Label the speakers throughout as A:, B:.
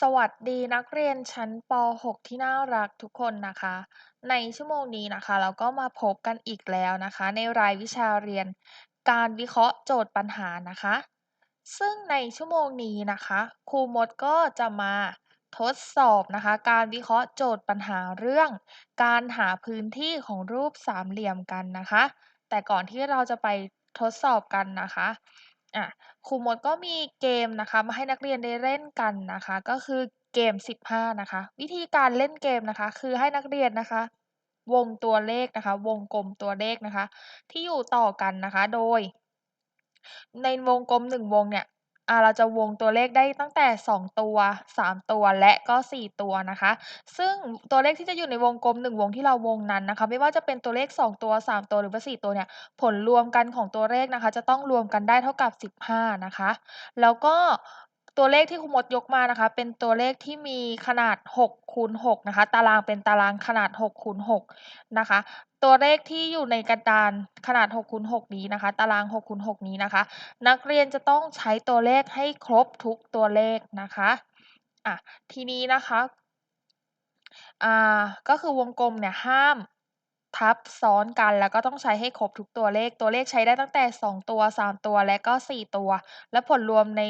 A: สวัสดีนักเรียนชั้น ป .6 ที่น่ารักทุกคนนะคะ ในชั่วโมงนี้นะคะ เราก็มาพบกันอีกแล้วนะคะ ในรายวิชาเรียน การวิเคราะห์โจทย์ปัญหานะคะ ซึ่งในชั่วโมงนี้นะคะครูมดก็จะมาทดสอบนะคะ การวิเคราะห์โจทย์ปัญหาเรื่อง การหาพื้นที่ของรูปสามเหลี่ยมกันนะคะ แต่ก่อนที่เราจะไปทดสอบกันนะคะ อะครูมดก็มีเกมนะคะ มาให้นักเรียนได้เล่นกันนะคะ ก็คือเกม 15 นะคะ วิธีการเล่นเกมนะคะ คือให้นักเรียนนะคะ วงตัวเลขนะคะ วงกลมตัวเลขนะคะ ที่อยู่ต่อกันนะคะ โดย ในวงกลม1วงเนี่ย อ่าเราจะวงตัวเลขได้ตั้งแต่ 2 ตัว 3 ตัวและก็ 4 ตัวนะคะ ซึ่งตัวเลขที่จะอยู่ในวงกลม 1 วงที่เราวงนั้นนะคะ ไม่ว่าจะเป็นตัวเลข 2 ตัว 3 ตัวหรือว่า 4 ตัวเนี่ยผลรวมกันของตัวเลขนะคะ จะต้องรวมกันได้เท่ากับ 15 นะคะ แล้วก็ ตัวเลขที่ครูมดยกมานะคะ เป็นตัวเลขที่มีขนาด6คูณ6นะคะ ตารางเป็นตารางขนาด6คูณ6นะคะ ตัวเลขที่อยู่ในกระดานขนาด6คูณ6นี้นะคะ ตาราง6คูณ6นี้นะคะ นักเรียนจะต้องใช้ตัวเลขให้ครบทุกตัวเลขนะคะอะทีนี้นะคะอ่าก็คือวงกลมเนี่ยห้าม ทับซ้อนกันแล้วก็ต้องใช้ให้ครบทุกตัวเลข ตัวเลขใช้ได้ตั้งแต่ 2 ตัว 3 ตัวและก็ 4 ตัว และผลรวมใน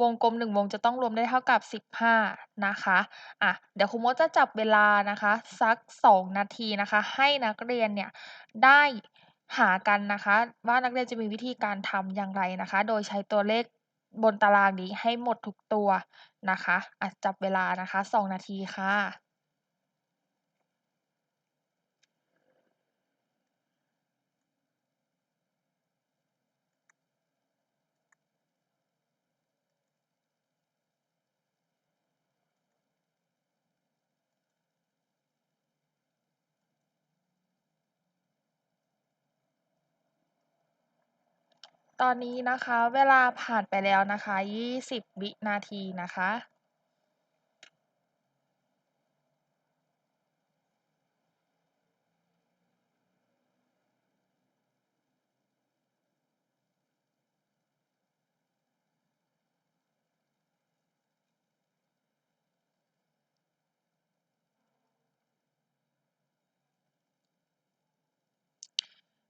A: วงกลม 1 วงจะต้องรวมได้เท่ากับ 15 นะคะอะเดี๋ยวครูมดจะจับเวลานะคะสัก 2 นาทีนะคะ ให้นักเรียนเนี่ยได้หากันนะคะ ว่านักเรียนจะมีวิธีการทำอย่างไรนะคะ โดยใช้ตัวเลขบนตารางนี้ให้หมดทุกตัวนะคะอะจับเวลานะคะ 2 นาทีค่ะ ตอนนี้นะคะเวลาผ่านไปแล้วนะคะ20วินาทีนะคะ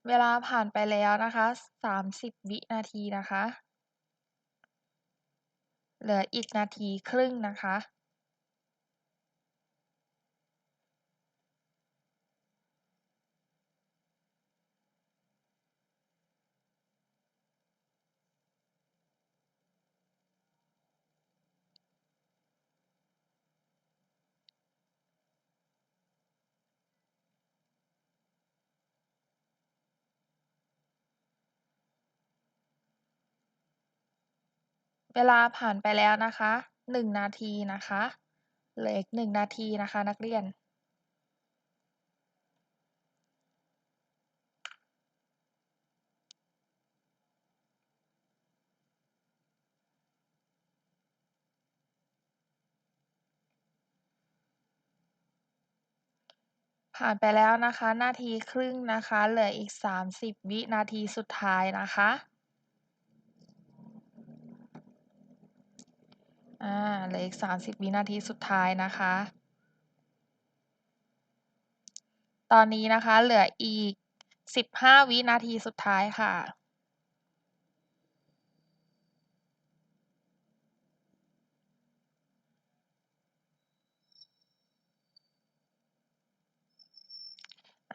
A: เวลาผ่านไปแล้วนะคะ30วินาทีนะคะ เหลืออีกนาทีครึ่งนะคะ เวลาผ่านไปแล้วนะคะ1นาทีนะคะเหลืออีก1นาทีนะคะนักเรียน ผ่านไปแล้วนะคะ นาทีครึ่งนะคะ เหลืออีก 30 วินาทีสุดท้ายนะคะ อ่าเหลืออีก30วินาทีสุดท้ายนะคะ ตอนนี้นะคะเหลืออีก15วินาทีสุดท้ายค่ะ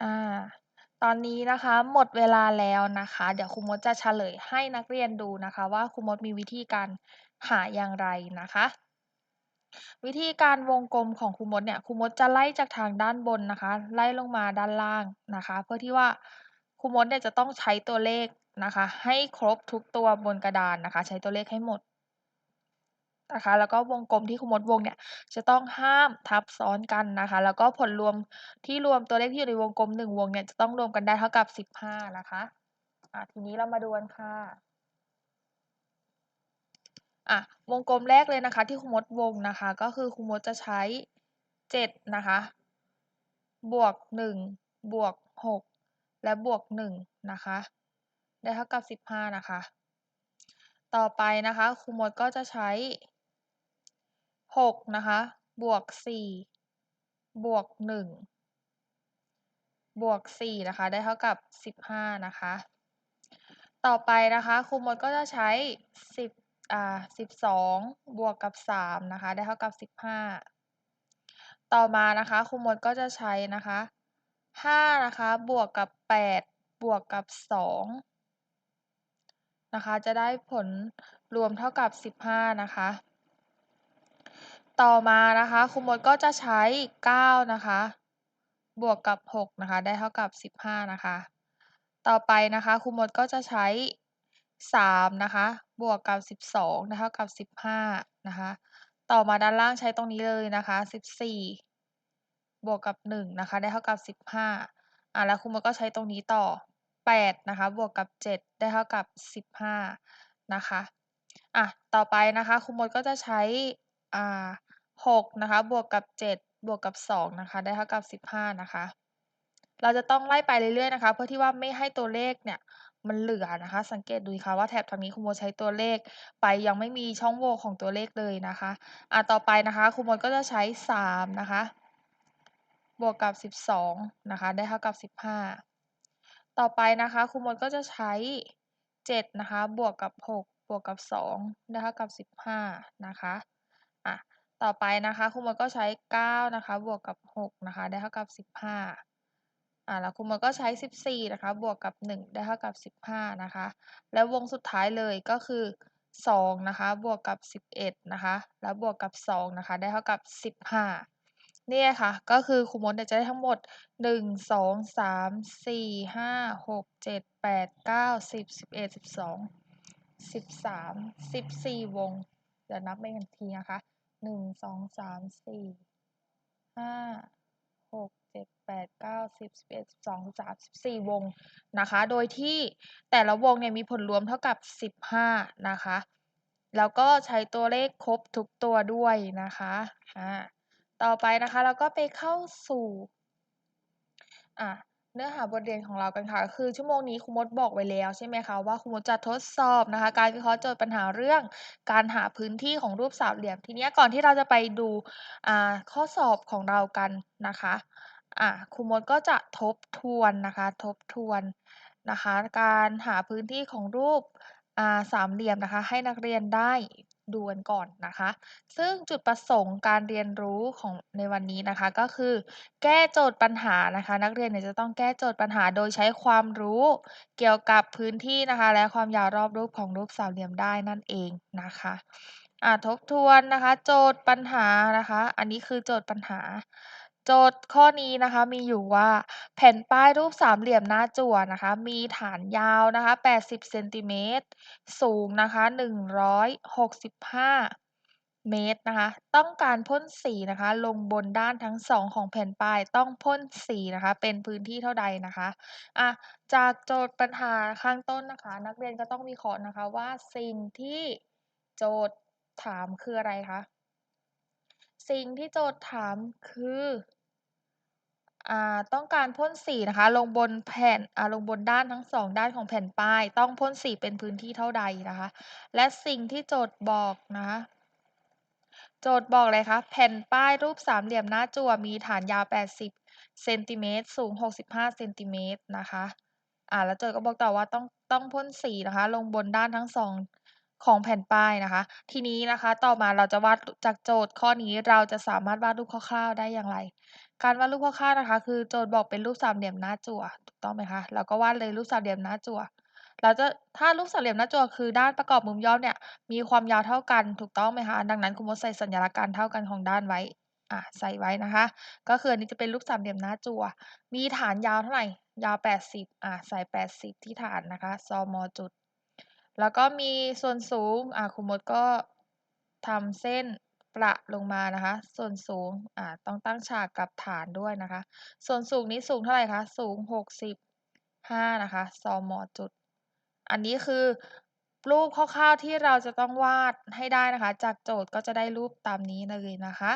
A: อ่า ตอนนี้นะคะหมดเวลาแล้วนะคะ เดี๋ยวครูมดจะเฉลยให้นักเรียนดูนะคะ ว่าครูมดมีวิธีการหาอย่างไรนะคะ วิธีการวงกลมของครูมดเนี่ยครูมดจะไล่จากทางด้านบนนะคะ ไล่ลงมาด้านล่างนะคะ เพื่อที่ว่าครูมดเนี่ยจะต้องใช้ตัวเลขนะคะ ให้ครบทุกตัวบนกระดานนะคะ ใช้ตัวเลขให้หมด นะคะ แล้วก็วงกลมที่ครูมดวงเนี่ยจะต้องห้ามทับซ้อนกันนะคะ แล้วก็ผลรวมที่รวมตัวเลขที่อยู่ในวงกลม 1 วงเนี่ยจะต้องรวมกันได้เท่ากับ 15 นะคะอะทีนี้เรามาดูกันค่ะอะวงกลมแรกเลยนะคะ ที่ครูมดวงนะคะ ก็คือครูมดจะใช้ 7 นะคะ บวก 1 บวก 6 และบวก 1 นะคะ ได้เท่ากับ 15 นะคะ ต่อไปนะคะครูมดก็จะใช้ หกนะคะบวกสี่บวกหนึ่งบวกสี่นะคะได้เท่ากับสิบห้านะคะต่อไปนะคะครูมดก็จะใช้สิบอ่าสิบสองบวกกับสามนะคะได้เท่ากับสิบห้าต่อมานะคะครูมดก็จะใช้นะคะห้านะคะบวกกับแปดบวกกับสองนะคะจะได้ผลรวมเท่ากับสิบห้านะคะ ต่อมานะคะครูมดก็จะใช้เก้านะคะ บวกกับหกนะคะ ได้เท่ากับสิบห้านะคะ ต่อไปนะคะครูมดก็จะใช้สามนะคะ บวกกับสิบสองได้เท่ากับสิบห้านะคะ ต่อมาด้านล่างใช้ตรงนี้เลยนะคะสิบสี่บวกกับหนึ่งนะคะ ได้เท่ากับสิบห้าอะแล้วครูมดก็ใช้ตรงนี้ต่อแปดนะคะ บวกกับเจ็ดได้เท่ากับสิบห้านะคะ อะ ต่อไปนะคะครูมดก็จะใช้ อ่า หกนะคะบวกกับเจ็ดบวกกับสองนะคะได้เท่ากับสิบห้านะคะ เราจะต้องไล่ไปเรื่อยๆนะคะ เพื่อที่ว่าไม่ให้ตัวเลขเนี่ยมันเหลือนะคะ สังเกตดูค่ะว่าแถบทางนี้ครูมใช้ตัวเลขไปยังไม่มีช่องโหว่ของตัวเลขเลยนะคะอะต่อไปนะคะครูมก็จะใช้สามนะคะบวกกับสิบสองนะคะ ได้เท่ากับสิบห้าต่อไปนะคะครูมดก็จะใช้เจ็ดนะคะ บวกกับหกบวกกับสองได้เท่ากับสิบห้านะคะ ต่อไปนะคะครูมดก็ใช้เก้านะคะ บวกกับหกนะคะ ได้เท่ากับสิบห้าอ่าแล้วครูมดก็ใช้สิบสี่นะคะ บวกกับหนึ่งได้เท่ากับสิบห้านะคะ แล้ววงสุดท้ายเลยก็คือสองนะคะ บวกกับสิบเอ็ดนะคะ แล้วบวกกับสองนะคะ ได้เท่ากับสิบห้าเนี่ยค่ะ ก็คือครูมดจะได้ทั้งหมดหนึ่งสองสามสี่ห้าหกเจ็ดแปดเก้าสิบเอ็ดสิบสองสิบสามสิบสี่วง เดี๋ยวนับไปกันทีนะคะ หนึ่งสองสามสี่ห้าหกเจ็ดแปดเก้าสิบสิบเอ็ดสิบสองสิบสามสิบสี่วงนะคะ โดยที่แต่ละวงเนี่ยมีผลรวมเท่ากับสิบห้านะคะ แล้วก็ใช้ตัวเลขครบทุกตัวด้วยนะคะอ่าต่อไปนะคะเราก็ไปเข้าสู่อะ เนื้อหาบทเรียนของเรากันค่ะ คือชั่วโมงนี้ครูมดบอกไว้แล้วใช่ไหมคะว่าครูมดจะทดสอบนะคะ การวิเคราะห์โจทย์ปัญหาเรื่องการหาพื้นที่ของรูปสามเหลี่ยม ทีนี้ก่อนที่เราจะไปดูข้อสอบของเรากันนะคะอะครูมดก็จะทบทวนนะคะ ทบทวนนะคะ การหาพื้นที่ของรูปสามเหลี่ยมนะคะ ให้นักเรียนได้ ดูกันก่อนนะคะ ซึ่งจุดประสงค์การเรียนรู้ของในวันนี้นะคะ ก็คือ แก้โจทย์ปัญหานะคะ นักเรียนเนี่ยจะต้องแก้โจทย์ปัญหาโดยใช้ความรู้เกี่ยวกับพื้นที่นะคะ และความยาวรอบรูปของรูปสามเหลี่ยมได้นั่นเองนะคะอ่าทบทวนนะคะ โจทย์ปัญหานะคะ อันนี้คือโจทย์ปัญหา โจทย์ข้อนี้นะคะมีอยู่ว่าแผ่นป้ายรูปสามเหลี่ยมหน้าจั่วนะคะ มีฐานยาวนะคะ 80เซนติเมตรสูงนะคะ 165 เมตรนะคะ ต้องการพ่นสีนะคะ ลงบนด้านทั้งสองของแผ่นป้ายต้องพ่นสีนะคะ เป็นพื้นที่เท่าใดนะคะอะจากโจทย์ปัญหาข้างต้นนะคะ นักเรียนก็ต้องวิเคราะห์นะคะว่าสิ่งที่โจทย์ถามคืออะไรคะ สิ่งที่โจทย์ถามคืออ่าต้องการพ่นสีนะคะ ลงบนแผ่นอ่าลงบนด้านทั้งสองด้านของแผ่นป้าย ต้องพ่นสีเป็นพื้นที่เท่าใดนะคะ และสิ่งที่โจทย์บอกนะคะโจทย์บอกเลยคะแผ่นป้ายรูปสามเหลี่ยมหน้าจั่วมีฐานยาว 80เซนติเมตรสูง 65เซนติเมตรนะคะอ่าแล้วโจทย์ก็บอกต่อว่าต้องต้องพ่นสีนะคะ ลงบนด้านทั้งสอง ของแผ่นป้ายนะคะ ทีนี้นะคะต่อมาเราจะวาดจากโจทย์ข้อนี้เราจะสามารถวาดรูปคร่าวๆได้อย่างไร การวาดรูปคร่าวๆนะคะ คือโจทย์บอกเป็นรูปสามเหลี่ยมหน้าจั่วถูกต้องไหมคะเราก็วาดเลยรูปสามเหลี่ยมหน้าจั่วเราจะถ้ารูปสามเหลี่ยมหน้าจั่วคือด้านประกอบมุมย่อมเนี่ยมีความยาวเท่ากันถูกต้องไหมคะดังนั้นครูมดใส่สัญลักษณ์การเท่ากันของด้านไว้อะใส่ไว้นะคะ ก็คืออันนี้จะเป็นรูปสามเหลี่ยมหน้าจั่วมีฐานยาวเท่าไหร่ยาว 80อะใส่ 80 ที่ฐานนะคะซอมอจุด แล้วก็มีส่วนสูงอะครูมดก็ทำเส้นประลงมานะคะ ส่วนสูงอ่าต้องตั้งฉากกับฐานด้วยนะคะ ส่วนสูงนี้สูงเท่าไหร่คะ สูง 65 นะคะ ซอมอจุด อันนี้คือรูปคร่าวๆที่เราจะต้องวาดให้ได้นะคะ จากโจทย์ก็จะได้รูปตามนี้เลยนะคะ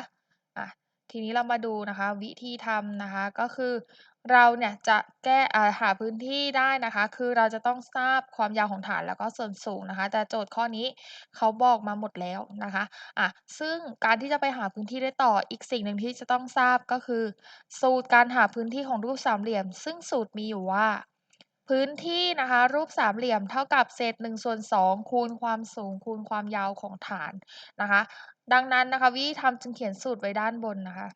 A: อะทีนี้เรามาดูนะคะ วิธีทำนะคะก็คือ เราเนี่ยจะแก้ อ่า หาพื้นที่ได้นะคะ คือเราจะต้องทราบความยาวของฐาน แล้วก็ส่วนสูงนะคะ แต่โจทย์ข้อนี้เขาบอกมาหมดแล้วนะคะ อะซึ่งการที่จะไปหาพื้นที่ได้ต่อ อีกสิ่งหนึ่งที่จะต้องทราบก็คือ สูตรการหาพื้นที่ของรูปสามเหลี่ยม ซึ่งสูตรมีอยู่ว่า พื้นที่นะคะ รูปสามเหลี่ยมเท่ากับเศษ1ส่วน2คูณความสูงคูณความยาวของฐานนะคะ ดังนั้นนะคะวิธีทำจึงเขียนสูตรไว้ด้านบนนะคะ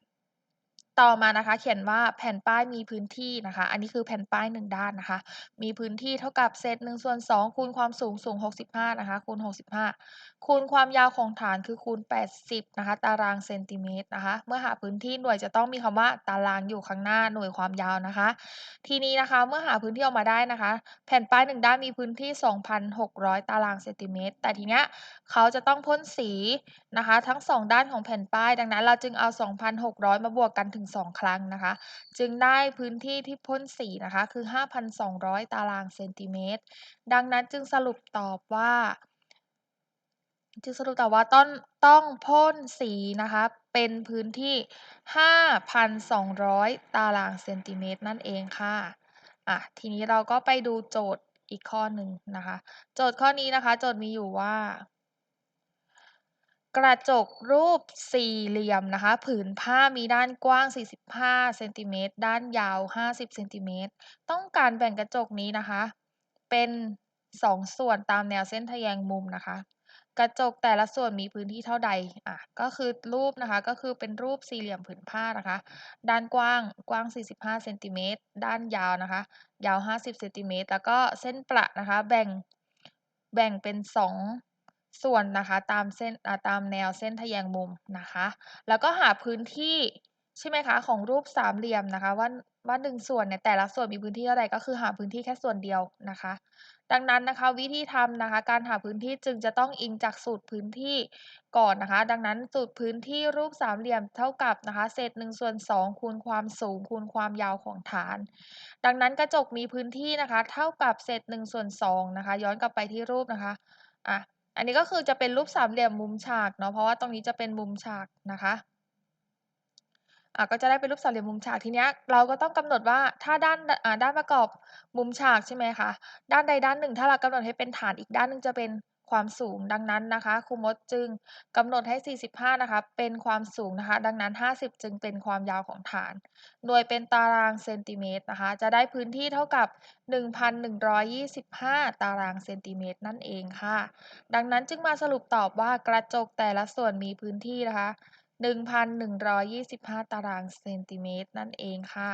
A: ต่อมานะคะ เขียนว่าแผ่นป้ายมีพื้นที่นะคะ อันนี้คือแผ่นป้าย1ด้านนะคะ มีพื้นที่เท่ากับเศษ1ส่วน2คูณความสูงสูง 65 นะคะคูณ 65 คูณความยาวของฐานคือคูณ 80 นะคะ ตารางเซนติเมตรนะคะ เมื่อหาพื้นที่หน่วยจะต้องมีคำว่าตารางอยู่ข้างหน้าหน่วยความยาวนะคะ ทีนี้นะคะเมื่อหาพื้นที่ออกมาได้นะคะ แผ่นป้าย1ด้านมีพื้นที่ 2,600 ตารางเซนติเมตรแต่ทีเนี้ยเขาจะต้องพ่นสีนะคะ ทั้ง 2 ด้านของแผ่นป้าย ดังนั้นเราจึงเอา 2,600 มาบวกกันถึง2ครั้งนะคะ จึงได้พื้นที่ที่พ่นสีนะคะคือ 5,200 ตารางเซนติเมตร ดังนั้นจึงสรุปตอบว่า จึงสรุปตอบว่าต้องต้องพ่นสีนะคะเป็นพื้นที่ 5,200 ตารางเซนติเมตรนั่นเองค่ะอะทีนี้เราก็ไปดูโจทย์อีกข้อหนึ่งนะคะ โจทย์ข้อนี้นะคะ โจทย์มีอยู่ว่า กระจกรูปสี่เหลี่ยมนะคะ ผืนผ้ามีด้านกว้าง 45เซนติเมตรด้านยาว 50เซนติเมตรต้องการแบ่งกระจกนี้นะคะ เป็น 2 ส่วนตามแนวเส้นทะแยงมุมนะคะ กระจกแต่ละส่วนมีพื้นที่เท่าใดอะก็คือรูปนะคะก็คือเป็นรูปสี่เหลี่ยมผืนผ้านะคะ ด้านกว้างกว้าง 45เซนติเมตรด้านยาวนะคะ ยาว 50เซนติเมตรแล้วก็เส้นประนะคะ แบ่งแบ่งเป็น 2 ส่วนนะคะตามเส้นตามแนวเส้นทะแยงมุมนะคะ แล้วก็หาพื้นที่ใช่ไหมคะของรูปสามเหลี่ยมนะคะว่าว่าหนึ่งส่วนเนี่ยแต่ละส่วนมีพื้นที่เท่าไรก็คือหาพื้นที่แค่ส่วนเดียวนะคะ ดังนั้นนะคะวิธีทำนะคะ การหาพื้นที่จึงจะต้องอิงจากสูตรพื้นที่ก่อนนะคะ ดังนั้นสูตรพื้นที่รูปสามเหลี่ยมเท่ากับนะคะเศษ1ส่วน2คูณความสูงคูณความยาวของฐาน ดังนั้นกระจกมีพื้นที่นะคะ เท่ากับเศษ1ส่วน2นะคะ ย้อนกลับไปที่รูปนะคะอะ อันนี้ก็คือจะเป็นรูปสามเหลี่ยมมุมฉากเนาะเพราะว่าตรงนี้จะเป็นมุมฉากนะคะอะก็จะได้เป็นรูปสามเหลี่ยมมุมฉากทีเนี้ยเราก็ต้องกำหนดว่าถ้าด้านอ่าด้านประกอบมุมฉากใช่ไหมคะด้านใดด้านหนึ่ง ถ้าเรากำหนดให้เป็นฐานอีกด้านหนึ่งจะเป็น ความสูงดังนั้นนะคะครูมดจึงกำหนดให้ 45 นะคะ เป็นความสูงนะคะ ดังนั้น 50 จึงเป็นความยาวของฐาน โดยเป็นตารางเซนติเมตรนะคะ จะได้พื้นที่เท่ากับ 1,125 ตารางเซนติเมตรนั่นเองค่ะ ดังนั้นจึงมาสรุปตอบว่ากระจกแต่ละส่วนมีพื้นที่นะคะ 1,125 ตารางเซนติเมตรนั่นเองค่ะ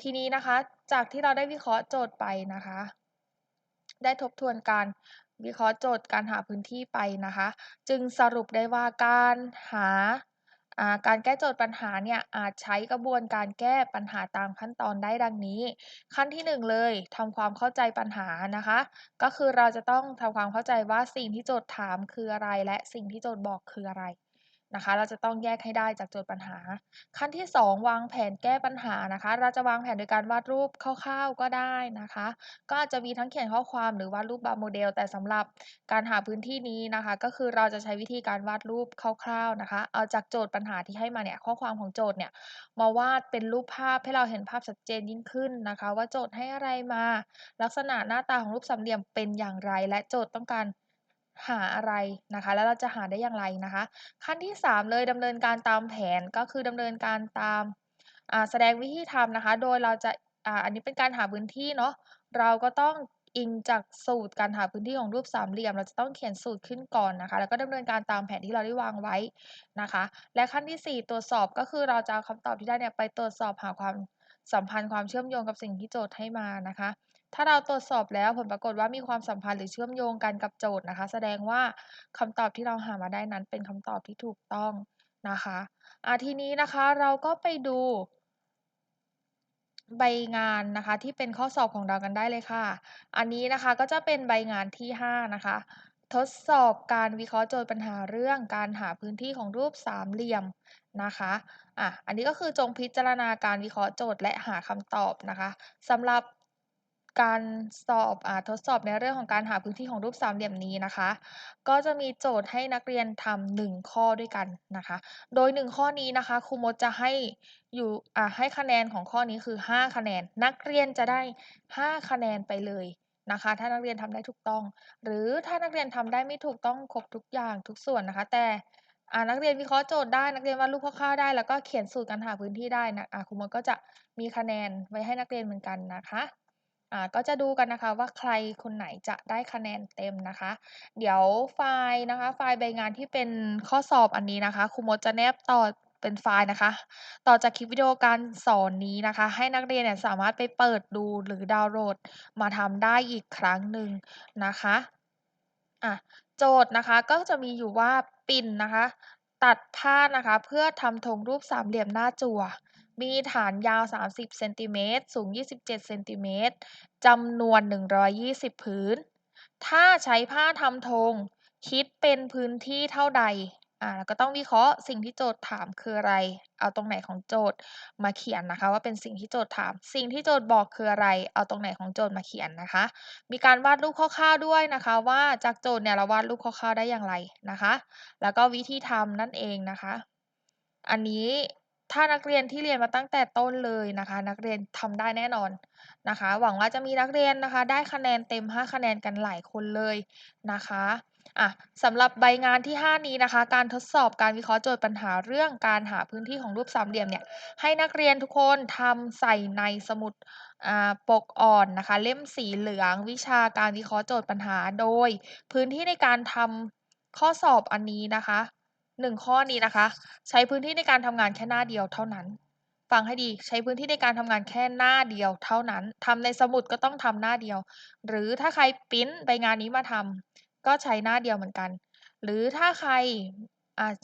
A: ทีนี้นะคะ จากที่เราได้วิเคราะห์โจทย์ไปนะคะได้ทบทวนการ วิเคราะห์โจทย์การหาพื้นที่ไปนะคะ จึงสรุปได้ว่าการหาการแก้โจทย์ปัญหาเนี่ยอาจใช้กระบวนการแก้ปัญหาตามขั้นตอนได้ดังนี้ ขั้นที่ 1 เลยทำความเข้าใจปัญหานะคะ ก็คือเราจะต้องทำความเข้าใจว่าสิ่งที่โจทย์ถามคืออะไร และสิ่งที่โจทย์บอกคืออะไร นะคะ เราจะต้องแยกให้ได้จากโจทย์ปัญหา ขั้นที่ 2 วางแผนแก้ปัญหานะคะ เราจะวางแผนโดยการวาดรูปคร่าวๆก็ได้นะคะ ก็อาจจะมีทั้งเขียนข้อความหรือวาดรูปบาร์โมเดล แต่สำหรับการหาพื้นที่นี้นะคะ ก็คือเราจะใช้วิธีการวาดรูปคร่าวๆนะคะ เอาจากโจทย์ปัญหาที่ให้มาเนี่ยข้อความของโจทย์เนี่ยมาวาดเป็นรูปภาพให้เราเห็นภาพชัดเจนยิ่งขึ้นนะคะ ว่าโจทย์ให้อะไรมา ลักษณะหน้าตาของรูปสามเหลี่ยมเป็นอย่างไร และโจทย์ต้องการ หาอะไรนะคะ แล้วเราจะหาได้อย่างไรนะคะ ขั้นที่ 3 เลยดำเนินการตามแผนก็คือดำเนินการตามแสดงวิธีทำนะคะ โดยเราจะออันนี้เป็นการหาพื้นที่เนาะเราก็ต้องอิงจากสูตรการหาพื้นที่ของรูปสามเหลี่ยม เราจะต้องเขียนสูตรขึ้นก่อนนะคะ แล้วก็ดำเนินการตามแผนที่เราได้วางไว้นะคะ และขั้นที่ 4 ตรวจสอบก็คือเราจะเอาคำตอบที่ได้เนี่ยไปตรวจสอบหาความสัมพันธ์ความเชื่อมโยงกับสิ่งที่โจทย์ให้มานะคะ ถ้าเราตรวจสอบแล้วผลปรากฏว่ามีความสัมพันธ์หรือเชื่อมโยงกันกับโจทย์นะคะ แสดงว่าคำตอบที่เราหามาได้นั้นเป็นคำตอบที่ถูกต้องนะคะอะทีนี้นะคะเราก็ไปดู ใบงานนะคะที่เป็นข้อสอบของเรากันได้เลยค่ะ อันนี้นะคะก็จะเป็นใบงานที่ 5 นะคะ ทดสอบการวิเคราะห์โจทย์ปัญหาเรื่องการหาพื้นที่ของรูปสามเหลี่ยมนะคะอะอันนี้ก็คือจงพิจารณาการวิเคราะห์โจทย์และหาคำตอบนะคะสำหรับ การสอบอาทดสอบในเรื่องของการหาพื้นที่ของรูปสามเหลี่ยมนี้นะคะ ก็จะมีโจทย์ให้นักเรียนทำ1ข้อด้วยกันนะคะ โดย1ข้อนี้นะคะครูมดจะให้อยู่อ่าให้คะแนนของข้อนี้คือ 5 คะแนน นักเรียนจะได้ 5 คะแนนไปเลยนะคะ ถ้านักเรียนทำได้ถูกต้อง หรือถ้านักเรียนทำได้ไม่ถูกต้องครบทุกอย่างทุกส่วนนะคะ แต่อ่านักเรียนวิเคราะห์โจทย์ได้นักเรียนวาดรูปคร่าวๆได้ แล้วก็เขียนสูตรการหาพื้นที่ได้นะอ่าครูมดก็จะมีคะแนนไว้ให้นักเรียนเหมือนกันนะคะ อ่าก็จะดูกันนะคะว่าใครคนไหนจะได้คะแนนเต็มนะคะ เดี๋ยวไฟล์นะคะ ไฟล์ใบงานที่เป็นข้อสอบอันนี้นะคะครูมดจะแนบต่อเป็นไฟล์นะคะ ต่อจากคลิปวิดีโอการสอนนี้นะคะ ให้นักเรียนเนี่ยสามารถไปเปิดดูหรือดาวน์โหลดมาทำได้อีกครั้งหนึ่งนะคะอ่าโจทย์นะคะก็จะมีอยู่ว่าปิ่นนะคะ ตัดผ้านะคะ เพื่อทำธงรูปสามเหลี่ยมหน้าจั่ว มีฐานยาว 30เซนติเมตรสูง 27เซนติเมตรจำนวน 120ผืนถ้าใช้ผ้าทำธงคิดเป็นพื้นที่เท่าใดอ่าเราก็ต้องวิเคราะห์สิ่งที่โจทย์ถามคืออะไร เอาตรงไหนของโจทย์มาเขียนนะคะ ว่าเป็นสิ่งที่โจทย์ถาม สิ่งที่โจทย์บอกคืออะไร เอาตรงไหนของโจทย์มาเขียนนะคะ มีการวาดรูปคร่าวๆด้วยนะคะ ว่าจากโจทย์เนี่ยเราวาดรูปคร่าวๆได้อย่างไรนะคะ แล้วก็วิธีทำนั่นเองนะคะ อันนี้ ถ้านักเรียนที่เรียนมาตั้งแต่ต้นเลยนะคะ นักเรียนทำได้แน่นอนนะคะ หวังว่าจะมีนักเรียนนะคะ ได้คะแนนเต็ม 5 คะแนนกันหลายคนเลยนะคะอ่าสำหรับใบงานที่ 5 นี้นะคะ การทดสอบการวิเคราะห์โจทย์ปัญหาเรื่องการหาพื้นที่ของรูปสามเหลี่ยมเนี่ยให้นักเรียนทุกคนทำใส่ในสมุดปกอ่อนนะคะ เล่มสีเหลืองวิชาการวิเคราะห์โจทย์ปัญหาโดย พื้นที่ในการทำข้อสอบอันนี้นะคะ 1ข้อนี้นะคะ ใช้พื้นที่ในการทำงานแค่หน้าเดียวเท่านั้น ฟังให้ดีใช้พื้นที่ในการทำงานแค่หน้าเดียวเท่านั้นทำในสมุดก็ต้องทำหน้าเดียว หรือถ้าใครพรินต์ใบงานนี้มาทำก็ใช้หน้าเดียวเหมือนกัน หรือถ้าใคร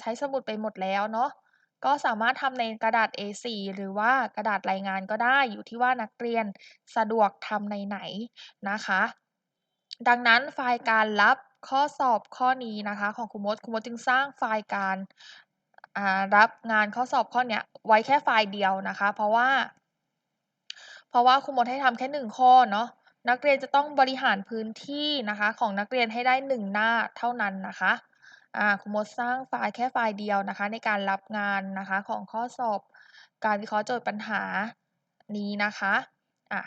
A: ใช้สมุดไปหมดแล้วเนาะก็สามารถทำในกระดาษ A4 หรือว่ากระดาษรายงานก็ได้อยู่ที่ว่านักเรียนสะดวกทำในไหนนะคะ ดังนั้นไฟล์การรับ ข้อสอบข้อนี้นะคะของครูมดครูมดจึงสร้างไฟล์การรับงานข้อสอบข้อนี้ไว้แค่ไฟล์เดียวนะคะ เพราะว่า เพราะว่าครูมดให้ทำแค่1ข้อเนาะนักเรียนจะต้องบริหารพื้นที่นะคะของนักเรียนให้ได้1หน้าเท่านั้นนะคะครูมดสร้างไฟล์แค่ไฟล์เดียวนะคะ ในการรับงานนะคะของข้อสอบการวิเคราะห์โจทย์ปัญหานี้นะคะอ่า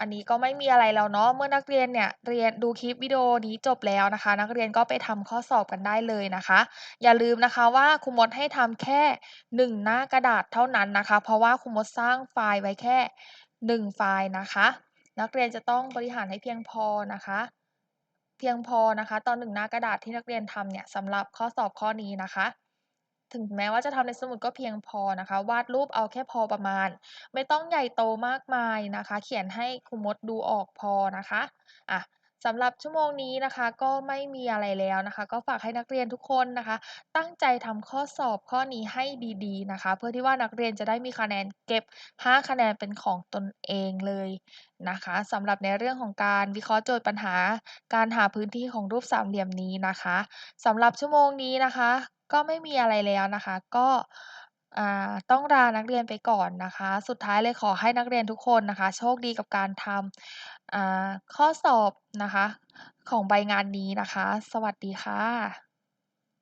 A: อันนี้ก็ไม่มีอะไรแล้วเนาะเมื่อนักเรียนเนี่ยเรียนดูคลิปวิดีโอนี้จบแล้วนะคะ นักเรียนก็ไปทำข้อสอบกันได้เลยนะคะ อย่าลืมนะคะว่าครูมดให้ทำแค่ 1 หน้ากระดาษเท่านั้นนะคะ เพราะว่าครูมดสร้างไฟล์ไว้แค่ 1 ไฟล์นะคะ นักเรียนจะต้องบริหารให้เพียงพอนะคะเพียงพอนะคะต่อ1หน้ากระดาษที่นักเรียนทำเนี่ยสำหรับข้อสอบข้อนี้นะคะ ถึงแม้ว่าจะทำในสมุดก็เพียงพอนะคะ วาดรูปเอาแค่พอประมาณ ไม่ต้องใหญ่โตมากมายนะคะ เขียนให้ครูมดดูออกพอนะคะอ่าสำหรับชั่วโมงนี้นะคะก็ไม่มีอะไรแล้วนะคะ ก็ฝากให้นักเรียนทุกคนนะคะ ตั้งใจทำข้อสอบข้อนี้ให้ดีๆนะคะ เพื่อที่ว่านักเรียนจะได้มีคะแนนเก็บ 5 คะแนนเป็นของตนเองเลยนะคะสำหรับในเรื่องของการวิเคราะห์โจทย์ปัญหา การหาพื้นที่ของรูปสามเหลี่ยมนี้นะคะสำหรับชั่วโมงนี้นะคะ ก็ไม่มีอะไรแล้วนะคะ ก็ อ่า ต้องลานักเรียนไปก่อนนะคะ สุดท้ายเลยขอให้นักเรียนทุกคนนะคะ โชคดีกับการทำ อ่า ข้อสอบนะคะ ของใบงานนี้นะคะ สวัสดีค่ะ